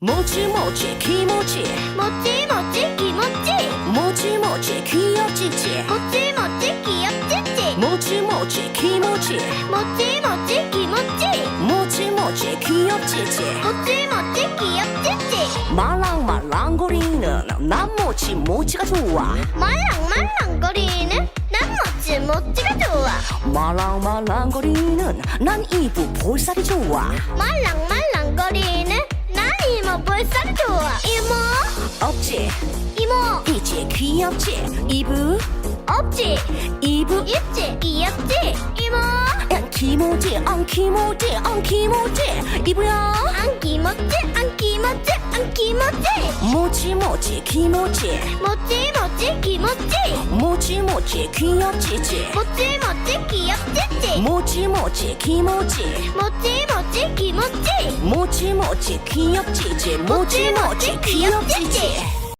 모찌 모찌 키모찌 모찌 모찌 기모찌+ 모찌 모찌 귀엽지지? 모찌 모찌 귀엽지지? 모찌 모찌 키모찌 모찌 모찌 기멋지? 모찌 모찌 귀엽지지? 멋지 멋지 귀엽지지? 말랑말랑거리는 난 모찌 모찌가 좋아? 말랑말랑거리는 난 모찌 모찌가 좋아? 말랑말랑거리는 난 이브 볼살이 좋아? 말랑 있지 귀엽지? 이부 없지. 이부 있지 귀엽지? 이모? 안 기모지 안 기모지 안 기모지. 이부야. 안 기모찌 안 기모찌 안 기모찌 모지 모지 기모지? 모찌 모찌 기모찌 모지 모지 귀엽지지? 모찌 모찌 귀엽지지? 모지 모지 기모지? 모찌 모찌 기모찌 모지 모지 귀엽지지? 모지 모지 귀엽지지